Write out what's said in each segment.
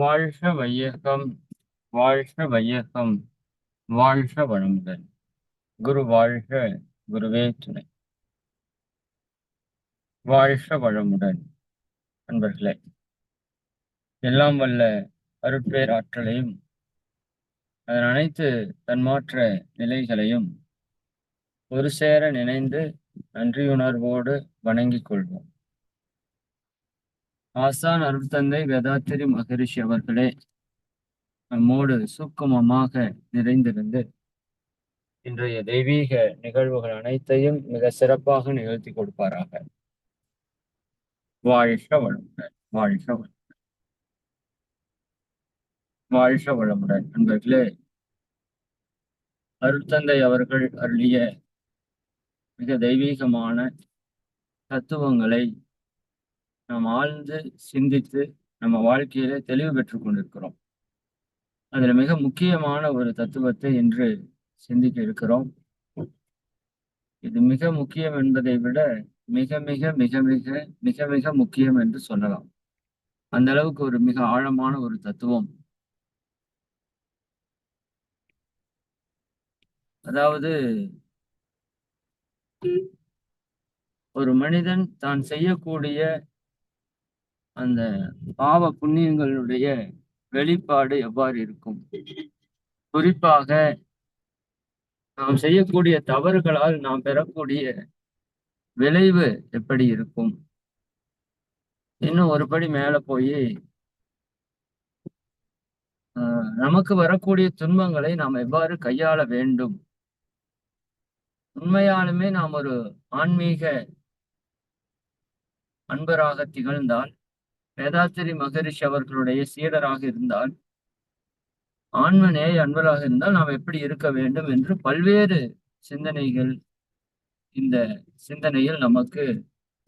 வாழ்க வையகம் வாழ்க வையகம் வாழ்க வளமுடன் குரு வாழ்க குருவே துணை. வாழ்க வளமுடன் அன்பர்களே எல்லாம் வல்ல அருட்பேர் ஆற்றலையும் அதன் அனைத்து தன்மாற்ற நிலைகளையும் ஒரு சேர நினைந்து நன்றியுணர்வோடு வணங்கிக் கொள்வோம். ஆசான் அருட்தந்தை வேதாத்திரி மகரிஷி அவர்களே நம்மோடு சுக்குமமாக நிறைந்திருந்து இன்றைய தெய்வீக நிகழ்வுகள் அனைத்தையும் மிக சிறப்பாக நிகழ்த்தி கொடுப்பாராக. வாழ்க வளமுடன் வாழ்க வளமுடன். வாழ்க வளமுடன் நண்பர்களே. அருட்தந்தை அவர்கள் அருளிய மிக தெய்வீகமான தத்துவங்களை நாம் ஆழ்ந்து சிந்தித்து நம்ம வாழ்க்கையில தெளிவு பெற்றுக் கொண்டிருக்கிறோம். அதுல மிக முக்கியமான ஒரு தத்துவத்தை இன்று சிந்திக்க இருக்கிறோம். இது மிக முக்கியம் என்பதை விட மிக மிக மிக மிக மிக மிக முக்கியம் என்று சொல்லலாம். அந்த அளவுக்கு ஒரு மிக ஆழமான ஒரு தத்துவம். அதாவது ஒரு மனிதன் தான் செய்யக்கூடிய அந்த பாவ புண்ணியங்களுடைய வெளிப்பாடு எவ்வாறு இருக்கும்? குறிப்பாக நாம் செய்யக்கூடிய தவறுகளால் நாம் பெறக்கூடிய விளைவு எப்படி இருக்கும்? இன்னும் ஒரு படி மேல போய் நமக்கு வரக்கூடிய துன்பங்களை நாம் எவ்வாறு கையாள வேண்டும்? உண்மையாலுமே நாம் ஒரு ஆன்மீக அன்பராக திகழ்ந்தால் வேதாச்சரி மகரிஷி அவர்களுடைய சீடராக இருந்தால் ஆன்மநேய அன்பராக இருந்தால் நாம் எப்படி இருக்க வேண்டும் என்று பல்வேறு சிந்தனைகள் இந்த சிந்தனையில் நமக்கு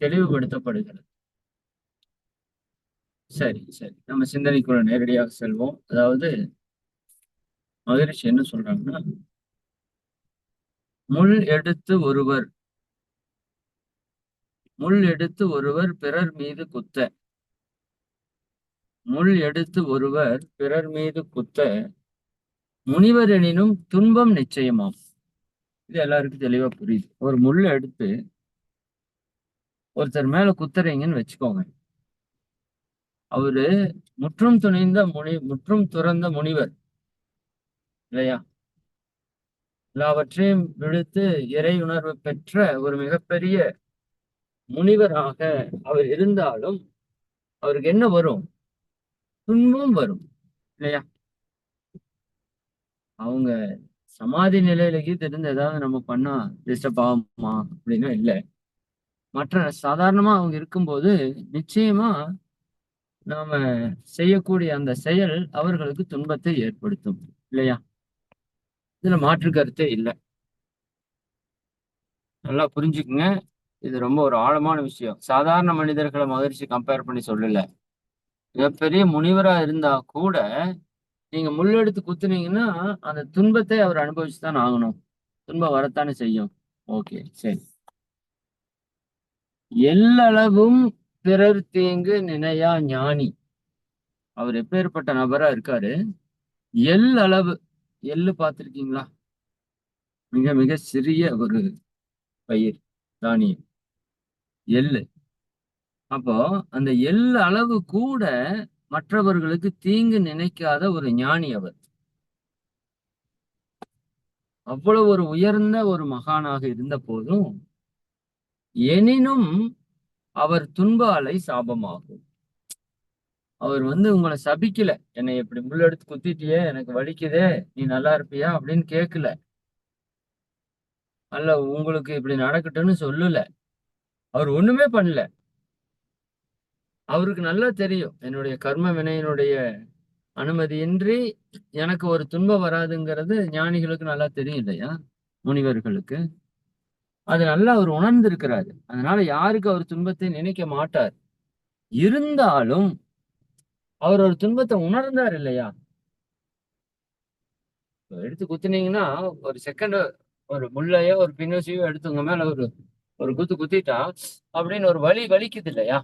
தெளிவுபடுத்தப்படுகிறது. சரி சரி. நம்ம சிந்தனைக்குள்ள நேரடியாக செல்வோம். அதாவது மகரிஷி என்ன சொல்றாங்கன்னா முள் எடுத்து ஒருவர் முள் எடுத்து ஒருவர் பிறர் மீது குத்த. முள் எடுத்து ஒருவர் பிறர் மீது குத்த முனிவர் எனினும் துன்பம் நிச்சயமாம். இது எல்லாருக்கும் தெளிவா புரியுது. ஒரு முள் எடுத்து ஒருத்தர் மேல குத்துறீங்கன்னு வச்சுக்கோங்க. அவரு முற்றும் துணிந்த முனி முற்றும் துறந்த முனிவர். இல்லையா? எல்லாவற்றையும் விடுத்து இறை உணர்வு பெற்ற ஒரு மிகப்பெரிய முனிவராக அவர் இருந்தாலும் அவருக்கு என்ன வரும்? துன்பம் வரும் இல்லையா? அவங்க சமாதி நிலையில இருந்து ஏதாவது நம்ம பண்ணா டிஸ்டர்ப் ஆகுமா அப்படின்னா இல்லை. மற்ற சாதாரணமா அவங்க இருக்கும்போது நிச்சயமா நாம செய்யக்கூடிய அந்த செயல் அவர்களுக்கு துன்பத்தை ஏற்படுத்தும் இல்லையா? இதுல மாற்று கருத்தே இல்லை. நல்லா புரிஞ்சுக்குங்க. இது ரொம்ப ஒரு ஆழமான விஷயம். சாதாரண மனிதர்களை மகிழ்ச்சி கம்பேர் பண்ணி சொல்லல. மிகப்பெரிய முனிவரா இருந்தா கூட நீங்க முள்ளெடுத்து குத்துனீங்கன்னா அந்த துன்பத்தை அவர் அனுபவிச்சுதான் ஆகணும். துன்பம் வரத்தானே செய்யும். ஓகே சரி. எல்லளவும் பிறர் தீங்கு நினையா ஞானி. அவர் எப்பேற்பட்ட நபரா இருக்காரு? எல் அளவு எள்ளு பார்த்திருக்கீங்களா? மிக மிக சிறிய ஒரு பயிர் தானியம். எள்ளு. அப்போ அந்த எல் அளவு கூட மற்றவர்களுக்கு தீங்கு நினைக்காத ஒரு ஞானி அவர். அவ்வளவு ஒரு உயர்ந்த ஒரு மகானாக இருந்த போதும் எனினும் அவர் துன்ப அலை சாபமாகும். அவர் வந்து உங்களை சபிக்கல. என்னை எப்படி முள்ளெடுத்து குத்திட்டியே எனக்கு வலிக்குதே நீ நல்லா இருப்பியா அப்படின்னு கேட்கல அல்ல உங்களுக்கு இப்படி நடக்கட்டும்னு சொல்லல. அவர் ஒண்ணுமே பண்ணல. அவருக்கு நல்லா தெரியும். என்னுடைய கர்ம வினையினுடைய அனுமதியின்றி எனக்கு ஒரு துன்பம் வராதுங்கிறது ஞானிகளுக்கு நல்லா தெரியும் இல்லையா? முனிவர்களுக்கு. அது நல்லா அவர் உணர்ந்திருக்கிறாரு. அதனால யாருக்கு அவர் துன்பத்தை நினைக்க மாட்டார்? இருந்தாலும் அவர் ஒரு துன்பத்தை உணர்ந்தார் இல்லையா? எடுத்து குத்துனீங்கன்னா ஒரு செகண்ட் ஒரு முள்ளையோ ஒரு பின்னோசியோ எடுத்துங்க மேல ஒரு ஒரு குத்து குத்திட்டா அப்படின்னு ஒரு வலி வலிக்குது இல்லையா?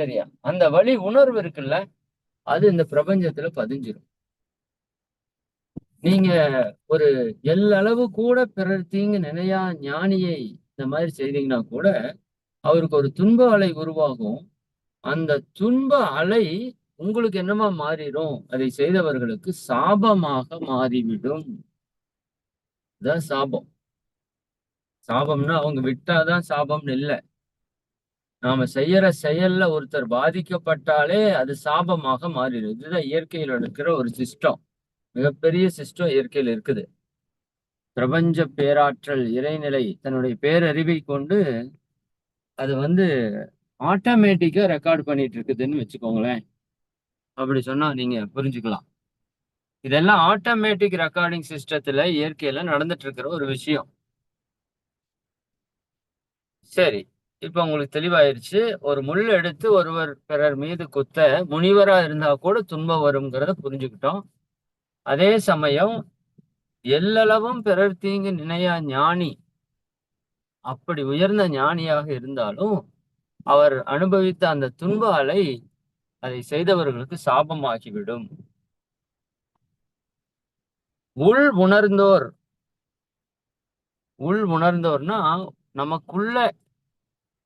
சரியா? அந்த வழி உணர்வு இருக்குல்ல அது இந்த பிரபஞ்சத்துல பதிஞ்சிடும் நீங்க ஒரு எல்லளவு கூட பிறர் தீங்கு நினையா ஞானியை இந்த மாதிரி செய்தீங்கன்னா கூட அவருக்கு ஒரு துன்ப அலை உருவாகும். அந்த துன்ப அலை உங்களுக்கு என்னமா மாறிடும்? அதை செய்தவர்களுக்கு சாபமாக மாறிவிடும். இதான் சாபம். சாபம்னா அவங்க விட்டாதான் சாபம்னு இல்லை. நாம செய்யற செயல்ல ஒருத்தர் பாதிக்கப்பட்டாலே அது சாபமாக மாறிடும். இதுதான் இயற்கையில் இருக்கிற ஒரு சிஸ்டம் மிகப்பெரிய சிஸ்டம் இயற்கையில் இருக்குது. பிரபஞ்ச பேராற்றல் இறைநிலை தன்னுடைய பேரறிவை கொண்டு அது வந்து ஆட்டோமேட்டிக்கா ரெக்கார்ட் பண்ணிட்டு இருக்குதுன்னு வச்சுக்கோங்களேன். அப்படி சொன்னா நீங்க புரிஞ்சுக்கலாம். இதெல்லாம் ஆட்டோமேட்டிக் ரெக்கார்டிங் சிஸ்டத்துல இயற்கையில நடந்துட்டு இருக்கிற ஒரு விஷயம். சரி. இப்ப உங்களுக்கு தெளிவாயிருச்சு. ஒரு முள் எடுத்து ஒருவர் பிறர் மீது குத்த முனிவரா இருந்தா கூட துன்பம் வருங்கிறத புரிஞ்சுக்கிட்டோம். அதே சமயம் எல்லளவும் பிறர் தீங்கு நினையா ஞானி அப்படி உயர்ந்த ஞானியாக இருந்தாலும் அவர் அனுபவித்த அந்த துன்ப அலை அதை செய்தவர்களுக்கு சாபமாகிவிடும். உள் உணர்ந்தோர் உள் உணர்ந்தோர்னா நமக்குள்ள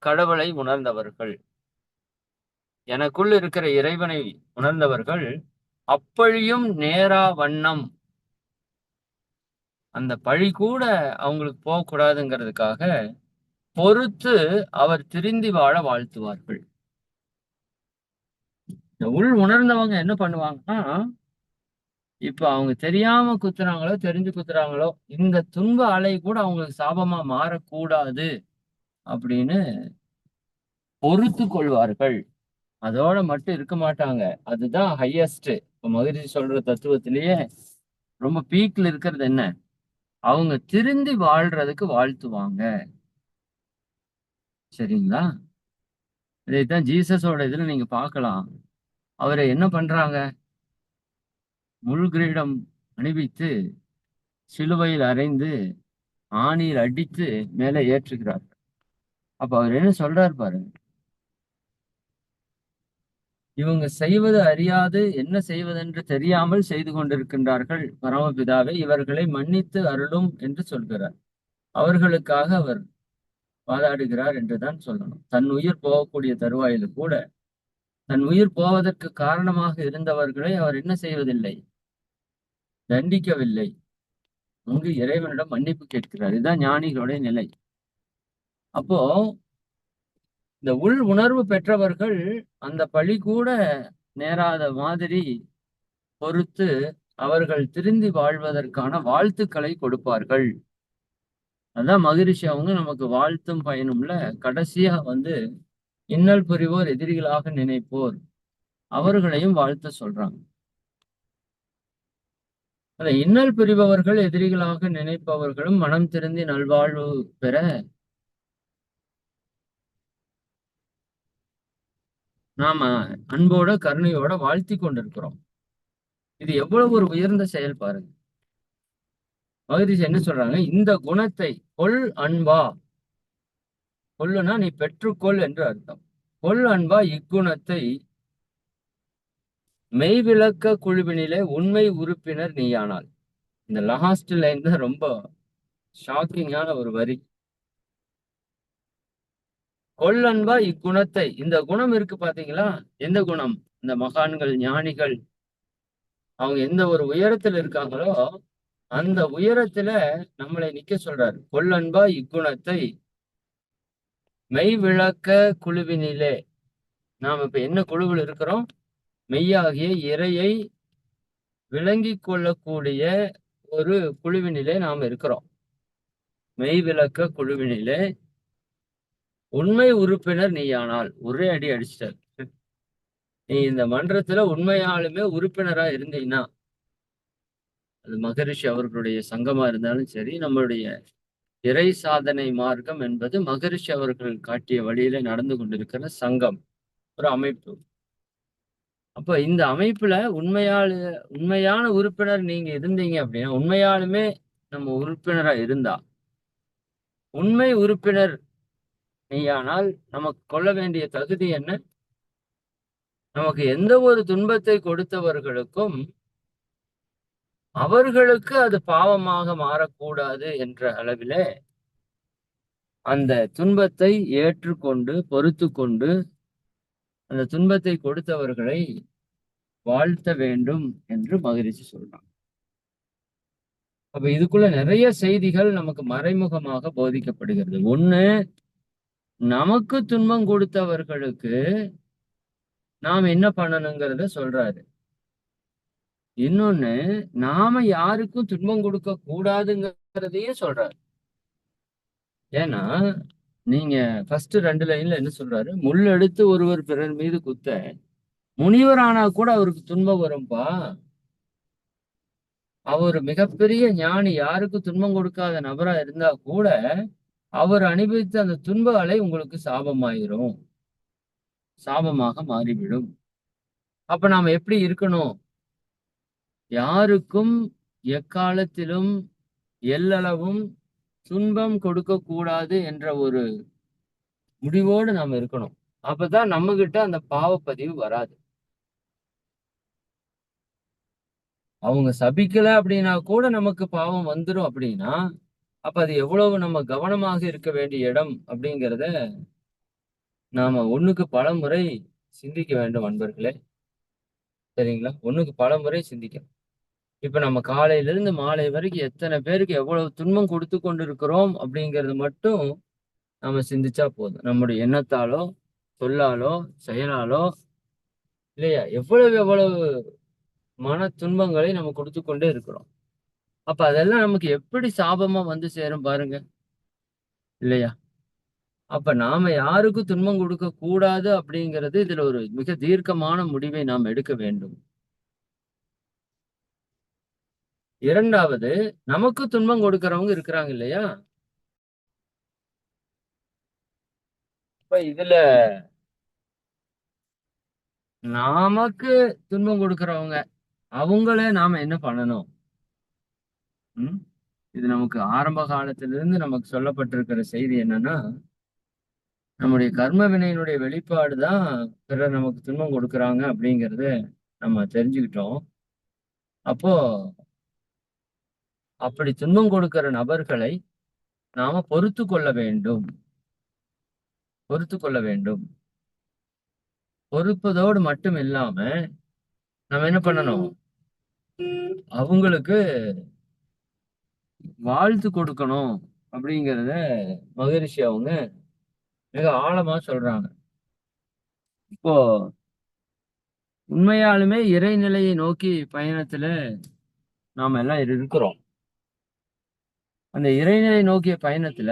கடவுளை உணர்ந்தவர்கள். எனக்குள் இருக்கிற இறைவனை உணர்ந்தவர்கள் அப்பழியும் நேரா வண்ணம். அந்த பழி கூட அவங்களுக்கு போகக்கூடாதுங்கிறதுக்காக பொறுத்து அவர் திருந்தி வாழ வாழ்த்துவார்கள். இந்த உள் உணர்ந்தவங்க என்ன பண்ணுவாங்கன்னா இப்ப அவங்க தெரியாம குத்துறாங்களோ தெரிஞ்சு குத்துறாங்களோ இந்த துன்ப அலை கூட அவங்களுக்கு சாபமா மாறக்கூடாது. அப்படின்னு பொறுத்து கொள்வார்கள். அதோட மட்டும் இருக்க மாட்டாங்க. அதுதான் ஹையஸ்ட் இப்போ மகிழ்ச்சி சொல்ற தத்துவத்திலேயே ரொம்ப பீக்ல இருக்கிறது என்ன? அவங்க திருந்தி வாழ்றதுக்கு வாழ்த்துவாங்க. சரிங்களா? இதைத்தான் ஜீசஸோட இதுல நீங்க பார்க்கலாம். அவரை என்ன பண்றாங்க? முள் கிரீடம் அணிவித்து சிலுவையில் அரைந்து ஆணியில் அடித்து மேலே ஏற்றுகிறார்கள் அப்ப அவர் என்ன சொல்றாரு பாருங்க இவங்க செய்வது அறியாது என்ன செய்வதென்று தெரியாமல் செய்து கொண்டிருக்கின்றார்கள் பரமபிதாவை இவர்களை மன்னித்து அருளும் என்று சொல்கிறார். அவர்களுக்காக அவர் வாதாடுகிறார் என்றுதான் சொல்லணும். தன் உயிர் போகக்கூடிய தருவாயில கூட தன் உயிர் போவதற்கு காரணமாக இருந்தவர்களை அவர் என்ன செய்வதில்லை? தண்டிக்கவில்லை. அங்கு இறைவனிடம் மன்னிப்பு கேட்கிறார். இதுதான் ஞானிகளுடைய நிலை. அப்போ இந்த உள் உணர்வு பெற்றவர்கள் அந்த பழி கூட நேராத மாதிரி பொறுத்து அவர்கள் திருந்தி வாழ்வதற்கான வாழ்த்துக்களை கொடுப்பார்கள். அதான் மகிழ்ச்சி அவங்க நமக்கு வாழ்த்தும் பயனும்ல கடைசியா வந்து இன்னல் புரிவோர் எதிரிகளாக நினைப்போர் அவர்களையும் வாழ்த்த சொல்றாங்க. அந்த இன்னல் புரிபவர்கள் எதிரிகளாக நினைப்பவர்களும் மனம் திருந்தி நல்வாழ்வு பெற நாம அன்போட கருணையோட வாழ்த்தி கொண்டிருக்கிறோம். இது எவ்வளவு ஒரு உயர்ந்த செயல் பாருங்க. மகரிஷி என்ன சொல்றாங்க? இந்த குணத்தை கொள் அன்பா. கொல்லுனா நீ பெற்றுக்கொள் என்று அர்த்தம். கொள் அன்பா இக்குணத்தை மெய்விளக்க குழுவினிலே உண்மை உறுப்பினர் நீயானால். இந்த லாஸ்ட் லைன் தான் ரொம்ப ஷாக்கிங்கான ஒரு வரி. கொள்ளன்பா இக்குணத்தை. இந்த குணம் இருக்கு பாத்தீங்களா? எந்த குணம்? இந்த மகான்கள் ஞானிகள் அவங்க எந்த ஒரு உயரத்துல இருக்காங்களோ அந்த உயரத்துல நம்மளை நிக்க சொல்றாரு. கொள்ளன்பா இக்குணத்தை. மெய் விளக்க குழுவினிலே. நாம் இப்ப என்ன குழுவில் இருக்கிறோம்? மெய்யாகிய இறையை விளங்கி கொள்ளக்கூடிய ஒரு குழுவினிலே நாம் இருக்கிறோம். மெய் விளக்க குழுவினிலே. உண்மை உறுப்பினர் நீயானால். ஒரே அடி அடிச்சிட்டார். நீ இந்த மன்றத்துல உண்மையாலுமே உறுப்பினரா இருந்தீங்கன்னா அது மகரிஷி அவர்களுடைய சங்கமா இருந்தாலும் சரி நம்மளுடைய இறை சாதனை மார்க்கம் என்பது மகரிஷி அவர்கள் காட்டிய வழியில நடந்து கொண்டிருக்கிற சங்கம் ஒரு அமைப்பு. அப்ப இந்த அமைப்புல உண்மையால உண்மையான உறுப்பினர் நீங்க இருந்தீங்க அப்படின்னா உண்மையாலுமே நம்ம உறுப்பினரா இருந்தா உண்மை உறுப்பினர் நீயானால் நமக்கு கொள்ள வேண்டிய தகுதி என்ன? நமக்கு எந்த ஒரு துன்பத்தை கொடுத்தவர்களுக்கும் அவர்களுக்கு அது பாவமாக மாறக்கூடாது என்ற அளவிலே அந்த துன்பத்தை ஏற்றுக்கொண்டு பொறுத்து கொண்டு அந்த துன்பத்தை கொடுத்தவர்களை வாழ்த்த வேண்டும் என்று மகிழ்ச்சி சொல்றான். அப்ப இதுக்குள்ள நிறைய செய்திகள் நமக்கு மறைமுகமாக போதிக்கப்படுகிறது. ஒண்ணு நமக்கு துன்பம் கொடுத்தவர்களுக்கு நாம் என்ன பண்ணணுங்கிறத சொல்றாரு. இன்னொன்னு நாம யாருக்கும் துன்பம் கொடுக்க கூடாதுங்கிறதையே சொல்றாரு. ஏன்னா நீங்க ஃபர்ஸ்ட் ரெண்டு லைன்ல என்ன சொல்றாரு? முள் எடுத்து ஒருவர் பிறர் மீது குத்த. முனிவர் ஆனா கூட அவருக்கு துன்பம் வரும்பா? அவர் மிகப்பெரிய ஞானி யாருக்கும் துன்பம் கொடுக்காத நபரா இருந்தா கூட அவர் அனுபவித்த அந்த துன்ப அலை உங்களுக்கு சாபமாயிரும். சாபமாக மாறிவிடும். அப்ப நாம எப்படி இருக்கணும்? யாருக்கும் எக்காலத்திலும் எல்லளவும் துன்பம் கொடுக்க கூடாது என்ற ஒரு முடிவோடு நாம் இருக்கணும். அப்பதான் நம்ம கிட்ட அந்த பாவப்பதிவு வராது. அவங்க சபிக்கல அப்படின்னா கூட நமக்கு பாவம் வந்துடும் அப்படின்னா அப்ப அது எவ்வளவு நம்ம கவனமாக இருக்க வேண்டிய இடம் அப்படிங்கிறத நாம ஒண்ணுக்கு பல முறை சிந்திக்க வேண்டும் அன்பர்களே. சரிங்களா? ஒண்ணுக்கு பல முறை சிந்திக்கணும். இப்ப நம்ம காலையில இருந்து மாலை வரைக்கும் எத்தனை பேருக்கு எவ்வளவு துன்பம் கொடுத்து கொண்டு இருக்கிறோம் அப்படிங்கிறது மட்டும் நம்ம சிந்திச்சா போதும். நம்முடைய எண்ணத்தாலோ சொல்லாலோ செயலாலோ இல்லையா? எவ்வளவு எவ்வளவு மன துன்பங்களை நம்ம கொடுத்து கொண்டே இருக்கிறோம். அப்ப அதெல்லாம் நமக்கு எப்படி சாபமா வந்து சேரும் பாருங்க. இல்லையா? அப்ப நாம யாருக்கும் துன்பம் கொடுக்க கூடாது அப்படிங்கிறது இதுல ஒரு மிக தீர்க்கமான முடிவை நாம் எடுக்க வேண்டும். இரண்டாவது நமக்கு துன்பம் கொடுக்கறவங்க இருக்கிறாங்க இல்லையா? இப்ப இதுல நமக்கு துன்பம் கொடுக்கறவங்க அவங்கள நாம என்ன பண்ணணும்? இது நமக்கு ஆரம்ப காலத்திலிருந்து நமக்கு சொல்லப்பட்டிருக்கிற செய்தி என்னன்னா நம்முடைய கர்ம வினையினுடைய வெளிப்பாடு தான் பிறர் நமக்கு துன்பம் கொடுக்கறாங்க அப்படிங்கறத நம்ம தெரிஞ்சுக்கிட்டோம். அப்போ அப்படி துன்பம் கொடுக்கிற நபர்களை நாம பொறுத்து கொள்ள வேண்டும். பொறுத்து கொள்ள வேண்டும். பொறுப்பதோடு மட்டும் இல்லாம நம்ம என்ன பண்ணணும்? அவங்களுக்கு வாழ்த்து கொடுக்கணும் அப்படிங்கிறத மகரிஷி அவங்க மிக ஆழமா சொல்றாங்க. இப்போ உண்மையாலுமே இறைநிலையை நோக்கி பயணத்துல நாம எல்லாம் இருக்கிறோம். அந்த இறைநிலை நோக்கிய பயணத்துல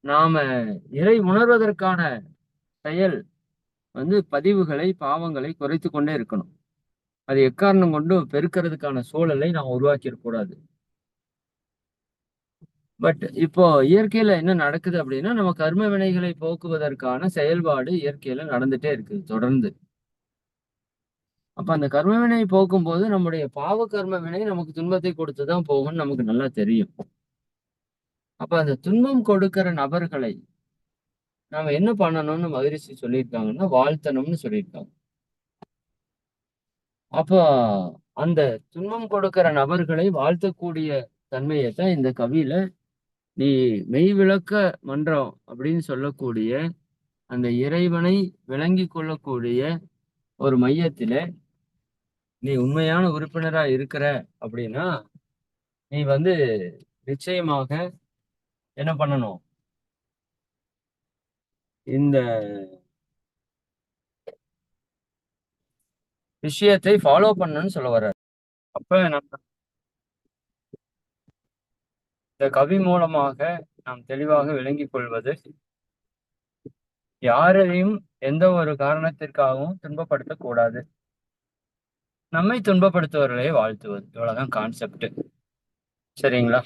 நாம இறை உணர்வதற்கான செயல் வந்து பதிவுகளை பாவங்களை குறைத்து கொண்டே இருக்கணும். அது எக்காரணம் கொண்டு பெருக்கிறதுக்கான சூழலை நாம் உருவாக்கிடக்கூடாது. பட் இப்போ இயற்கையில என்ன நடக்குது அப்படின்னா நம்ம கர்ம வினைகளை போக்குவதற்கான செயல்பாடு இயற்கையில நடந்துட்டே இருக்குது தொடர்ந்து. அப்ப அந்த கர்ம வினை போக்கும்போது நம்முடைய பாவ கர்ம வினை நமக்கு துன்பத்தை கொடுத்துதான் போகும்னு நமக்கு நல்லா தெரியும். அப்ப அந்த துன்பம் கொடுக்கிற நபர்களை நாம என்ன பண்ணணும்னு மகிழ்ச்சி சொல்லியிருக்காங்கன்னா வாழ்த்தணும்னு சொல்லியிருக்காங்க. அப்போ அந்த துன்பம் கொடுக்கிற நபர்களை வாழ்த்தக்கூடிய தன்மையை தான் இந்த கவியில நீ மெய் விளக்க மன்றம் அப்படின்னு சொல்லக்கூடிய அந்த இறைவனை விளங்கி கொள்ளக்கூடிய ஒரு மையத்தில நீ உண்மையான உறுப்பினரா இருக்கிற அப்படின்னா நீ வந்து நிச்சயமாக என்ன பண்ணணும்? இந்த விஷயத்தை ஃபாலோ பண்ணணும்னு சொல்ல வர்றாரு. அப்ப நம்ம இந்த கவி மூலமாக நாம் தெளிவாக விளங்கிக் கொள்வது யாரையும் எந்த ஒரு காரணத்திற்காகவும் துன்பப்படுத்த கூடாது. நம்மை துன்பப்படுத்துவர்களை வாழ்த்துவது. இவ்வளவுதான் கான்செப்ட் சரிங்களா?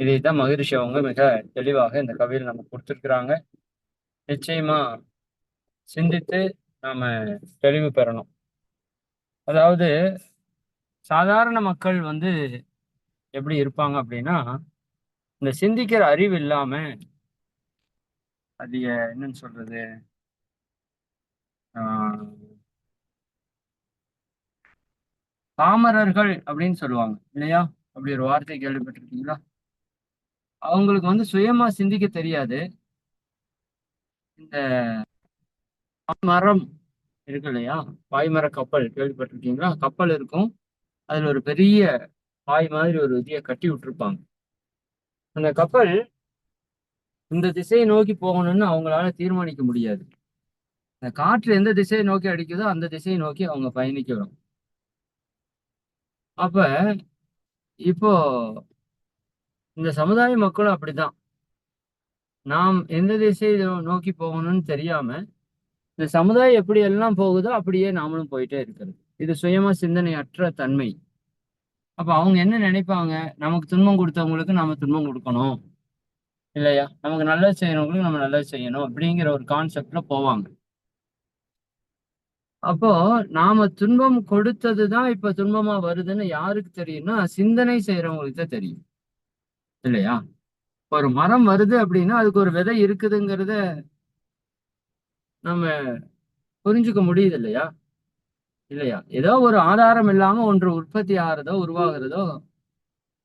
இதைத்தான் மகிழ்ச்சி அவங்க மிக தெளிவாக இந்த கவியில் நம்ம கொடுத்துருக்குறாங்க. நிச்சயமா சிந்தித்து நாம தெளிவு பெறணும். அதாவது சாதாரண மக்கள் வந்து எப்படி இருப்பாங்க அப்படின்னா இந்த சிந்திக்கிற அறிவு இல்லாம அது என்னன்னு சொல்றது ஆஹ் பாமரர்கள் அப்படின்னு சொல்லுவாங்க இல்லையா? அப்படி ஒரு வார்த்தை கேள்விப்பட்டிருக்கீங்களா? அவங்களுக்கு வந்து சுயமா சிந்திக்க தெரியாது. இந்த மரம் இருக்கு இல்லையா? பாய்மர கப்பல் கேள்விப்பட்டிருக்கீங்களா? கப்பல் இருக்கும். அதில் ஒரு பெரிய பாய் மாதிரி ஒரு இதையை கட்டி விட்டுருப்பாங்க. அந்த கப்பல் இந்த திசையை நோக்கி போகணும்னு அவங்களால தீர்மானிக்க முடியாது. இந்த காற்று எந்த திசையை நோக்கி அடிக்குதோ அந்த திசையை நோக்கி அவங்க பயணிக்கணும் அப்ப இப்போ இந்த சமுதாய மக்களும் அப்படிதான். நாம் எந்த திசையை நோக்கி போகணும்னு தெரியாம இந்த சமுதாயம் எப்படி எல்லாம் போகுதோ அப்படியே நாமளும் போயிட்டே இருக்கிறது. இது சுயமா சிந்தனையற்ற தன்மை. அப்ப அவங்க என்ன நினைப்பாங்க? நமக்கு துன்பம் கொடுத்தவங்களுக்கு நாம துன்பம் கொடுக்கணும். இல்லையா? நமக்கு நல்லது செய்யறவங்களுக்கு நம்ம நல்லது செய்யணும் அப்படிங்கிற ஒரு கான்செப்ட்ல போவாங்க. அப்போ நாம துன்பம் கொடுத்ததுதான் இப்ப துன்பமா வருதுன்னு யாருக்கு தெரியும்னா சிந்தனை செய்யறவங்களுக்கு தான் தெரியும். இல்லையா? ஒரு மரம் வருது அப்படின்னா அதுக்கு ஒரு விதை இருக்குதுங்கிறத நம்ம புரிஞ்சுக்க முடியுது இல்லையா? இல்லையா ஏதோ ஒரு ஆதாரம் இல்லாம ஒன்று உற்பத்தி ஆகிறதோ உருவாகிறதோ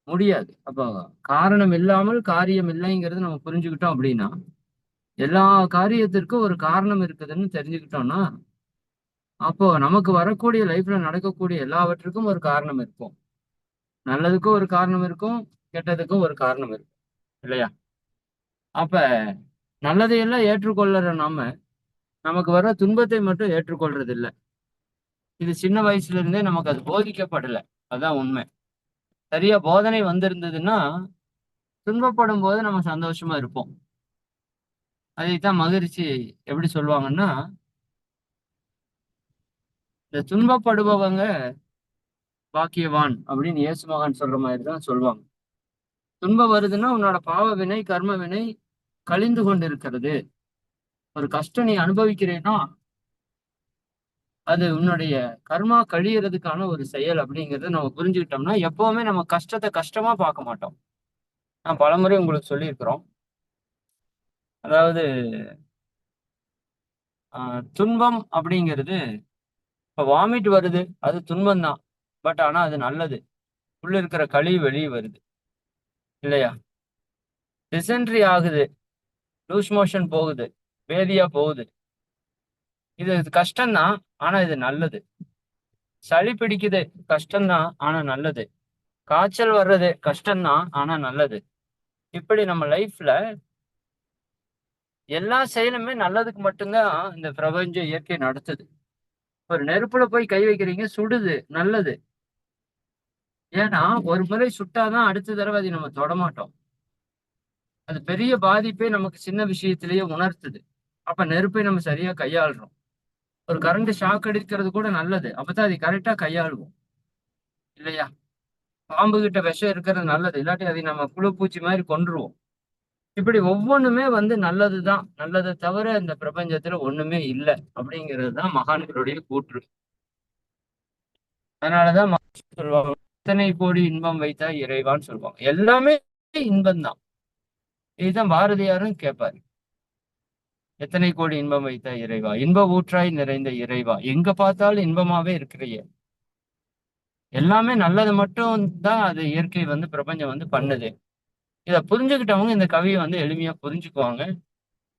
முடியாது. அப்போ காரணம் இல்லாமல் காரியம் இல்லைங்கிறது நம்ம புரிஞ்சுக்கிட்டோம் அப்படின்னா எல்லா காரியத்திற்கும் ஒரு காரணம் இருக்குதுன்னு தெரிஞ்சுக்கிட்டோம்னா அப்போ நமக்கு வரக்கூடிய லைஃப்ல நடக்கக்கூடிய எல்லாவற்றுக்கும் ஒரு காரணம் இருக்கும். நல்லதுக்கும் ஒரு காரணம் இருக்கும் கெட்டதுக்கும் ஒரு காரணம் இருக்கும். இல்லையா? அப்ப நல்லதையெல்லாம் ஏற்றுக்கொள்ளுற நாம நமக்கு வர துன்பத்தை மட்டும் ஏற்றுக்கொள்றது இல்ல இது சின்ன வயசுல இருந்தே நமக்கு அது போதிக்கப்படல. அதான் உண்மை. சரியா போதனை வந்திருந்ததுன்னா துன்பப்படும் போது நம்ம சந்தோஷமா இருப்போம். அதைத்தான் மகிழ்ச்சி எப்படி சொல்லுவாங்கன்னா இந்த துன்பப்படுபவங்க பாக்கியவான் அப்படின்னு இயேசு மகான் சொல்ற மாதிரி தான் சொல்லுவாங்க துன்பம் வருதுன்னா உன்னோட பாவ வினை கர்ம வினை கழிந்து கொண்டிருக்கிறது. ஒரு கஷ்டம் நீ அனுபவிக்கிறேன்னா அது உன்னுடைய கர்மா கழியறதுக்கான ஒரு செயல் அப்படிங்கறத நம்ம புரிஞ்சுக்கிட்டோம்னா எப்பவுமே நம்ம கஷ்டத்தை கஷ்டமா பார்க்க மாட்டோம். நான் பலமுறை உங்களுக்கு சொல்லியிருக்கிறோம். அதாவது ஆஹ், துன்பம் அப்படிங்கிறது இப்போ வாமிட் வருது அது துன்பம் தான் பட் ஆனா அது நல்லது. உள்ள இருக்கிற கழிவு வெளியே வருது. இல்லையா? டிசென்ட்ரி ஆகுது. லூஸ் மோஷன் போகுது. வேதியா போகுது. இது கஷ்டம்தான் ஆனா இது நல்லது. சளி பிடிக்குது கஷ்டம்தான் ஆனா நல்லது. காய்ச்சல் வர்றது கஷ்டம்தான் ஆனா நல்லது. இப்படி நம்ம லைஃப்ல எல்லா செயலுமே நல்லதுக்கு மட்டும்தான் இந்த பிரபஞ்ச இயற்கை நடத்துது. ஒரு நெருப்புல போய் கை வைக்கிறீங்க சுடுது நல்லது. ஏன்னா ஒரு முறை சுட்டாதான் அடுத்த தடவை அதை நம்ம தொடமாட்டோம் அது பெரிய பாதிப்பே நமக்கு சின்ன விஷயத்திலேயே உணர்த்துது. அப்ப நெருப்பை நம்ம சரியா கையாளுறோம். ஒரு கரண்ட் ஷாக் அடிக்கிறது கூட நல்லது. அப்பதான் அதை கரெக்டா கையாளுவோம். இல்லையா? பாம்பு கிட்ட விஷம் இருக்கிறது நல்லது. இல்லாட்டி அதை நம்ம புழு பூச்சி மாதிரி கொன்றுவோம். இப்படி ஒவ்வொன்றுமே வந்து நல்லதுதான். நல்லதை தவிர இந்த பிரபஞ்சத்துல ஒண்ணுமே இல்லை அப்படிங்கிறது தான் மகான்களுடைய கூற்று. அதனாலதான் சொல்லுவாங்க எத்தனை கோடி இன்பம் வைத்தா இறைவான்னு சொல்லுவாங்க எல்லாமே இன்பம் தான் இதுதான் பாரதியாரும் கேட்பாரு எத்தனை கோடி இன்பம் வைத்த இறைவா? இன்ப ஊற்றாய் நிறைந்த இறைவா? எங்க பார்த்தாலும் இன்பமாவே இருக்கிறீங்க எல்லாமே நல்லது மட்டும் தான் அது இயற்கை வந்து பிரபஞ்சம் வந்து பண்ணுது. இத புரிஞ்சுக்கிட்டவங்க இந்த கவியை வந்து எளிமையா புரிஞ்சுக்குவாங்க.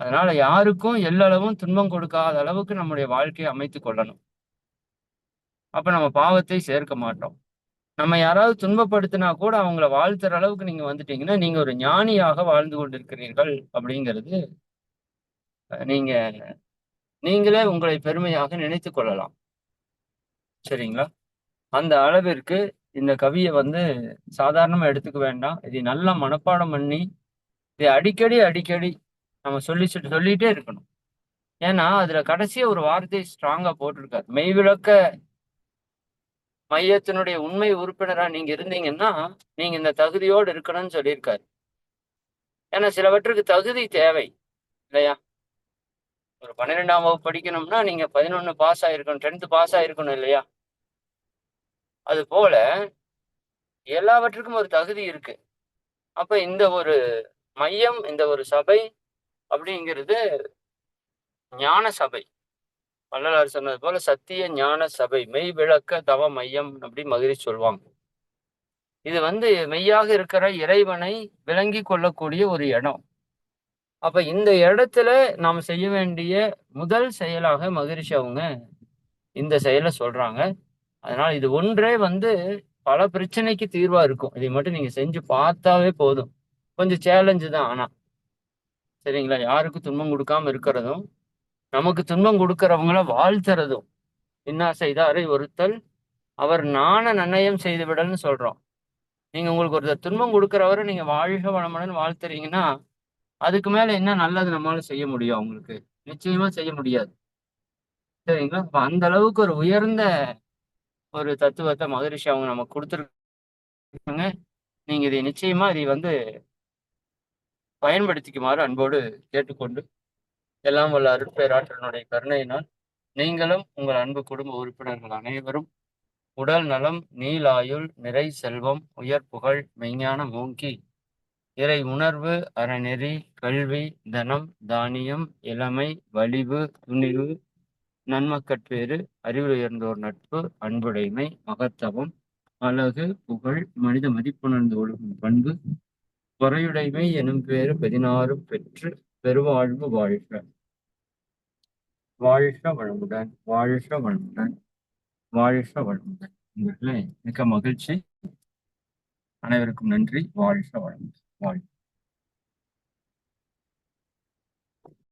அதனால யாருக்கும் எல்லளவும் துன்பம் கொடுக்காத அளவுக்கு நம்முடைய வாழ்க்கையை அமைத்து கொள்ளணும். அப்ப நம்ம பாவத்தை சேர்க்க மாட்டோம். நம்ம யாராவது துன்பப்படுத்தினா கூட அவங்கள வாழ்த்துற அளவுக்கு நீங்க வந்துட்டீங்கன்னா நீங்க ஒரு ஞானியாக வாழ்ந்து கொண்டிருக்கிறீர்கள் அப்படிங்கிறது நீங்க நீங்களே உங்களை பெருமையாக நினைத்து கொள்ளலாம். சரிங்களா? அந்த அளவிற்கு இந்த கவியை வந்து சாதாரணமா எடுத்துக்க வேண்டாம். இதை நல்லா மனப்பாடம் பண்ணி இதை அடிக்கடி அடிக்கடி நம்ம சொல்லி சொல்லி- சொல்லிட்டே இருக்கணும். ஏன்னா அதுல கடைசியா ஒரு வார்த்தை ஸ்ட்ராங்கா போட்டிருக்காரு. மெய்விளக்க மையத்தினுடைய உண்மை உறுப்பினரா நீங்க இருந்தீங்கன்னா நீங்க இந்த தகுதியோடு இருக்கணும்னு சொல்லியிருக்காரு. ஏன்னா சிலவற்றுக்கு தகுதி தேவை இல்லையா? ஒரு பன்னிரெண்டாம் வகுப்பு படிக்கணும்னா நீங்க பதினொன்னு பாஸ் ஆயிருக்கணும் டென்த் பாஸ் ஆயிருக்கணும் இல்லையா? அது போல எல்லாவற்றுக்கும் ஒரு தகுதி இருக்கு. அப்ப இந்த ஒரு மையம் இந்த ஒரு சபை அப்படிங்கிறது ஞான சபை. வள்ளலார் சொன்னது போல சத்திய ஞான சபை மெய் விளக்க தவ மையம் அப்படி மகிழ்ச்சி சொல்லுவாங்க இது வந்து மெய்யாக இருக்கிற இறைவனை விளங்கி கொள்ளக்கூடிய ஒரு இடம். அப்ப இந்த இடத்துல நாம் செய்ய வேண்டிய முதல் செயலாக மகிழ்ச்சி அவங்க இந்த செயலை சொல்றாங்க. அதனால இது ஒன்றே வந்து பல பிரச்சனைக்கு தீர்வா இருக்கும். இதை மட்டும் நீங்க செஞ்சு பார்த்தாவே போதும். கொஞ்சம் சேலஞ்சு தான் ஆனா. சரிங்களா? யாருக்கும் துன்பம் கொடுக்காம இருக்கிறதும் நமக்கு துன்பம் கொடுக்கறவங்கள வாழ்த்துறதும். என்ன செய்தாரை ஒருத்தல் அவர் நாண நன்னயம் செய்து விடல்னு சொல்றோம். நீங்க உங்களுக்கு ஒருத்தர் துன்பம் கொடுக்கறவரை நீங்க வாழ்க வளமுடன் வாழ்த்துறீங்கன்னா அதுக்கு மேல என்ன நல்லது நம்மளால செய்ய முடியும் அவங்களுக்கு? நிச்சயமா செய்ய முடியாது. சரிங்களா? அப்ப அந்த அளவுக்கு ஒரு உயர்ந்த ஒரு தத்துவத்தை மகரிஷி அவங்க நமக்கு கொடுத்துருக்காங்க. நீங்க இதை நிச்சயமா இதை வந்து பயன்படுத்திக்குமாறு அன்போடு கேட்டுக்கொண்டு எல்லாம் வல்ல அருட்பேராற்றனுடைய கருணையினால் நீங்களும் உங்கள் அன்பு குடும்ப உறுப்பினர்கள் அனைவரும் உடல் நலம் நீலாயுள் நிறை செல்வம் உயர் புகழ் மெய்ஞான மூங்கி இறை உணர்வு அறநெறி கல்வி தனம் தானியம் இளமை வலிவு துணிவு நன்மக்கட்பேறு அறிவில் நட்பு அன்புடைமை மகத்தவம் அழகு புகழ் மனித மதிப்புணர்ந்து ஒழுகும் பண்பு பொறையுடைமை எனும் பேறு பதினாறு பெற்று பெருவாழ்வு வாழ்க. வாழ்க வளமுடன் வாழ்க வளமுடன் வாழ்க வளமுடன். மிக மிக்க மகிழ்ச்சி. அனைவருக்கும் நன்றி. வாழ்க வளமுடன். வாழ்க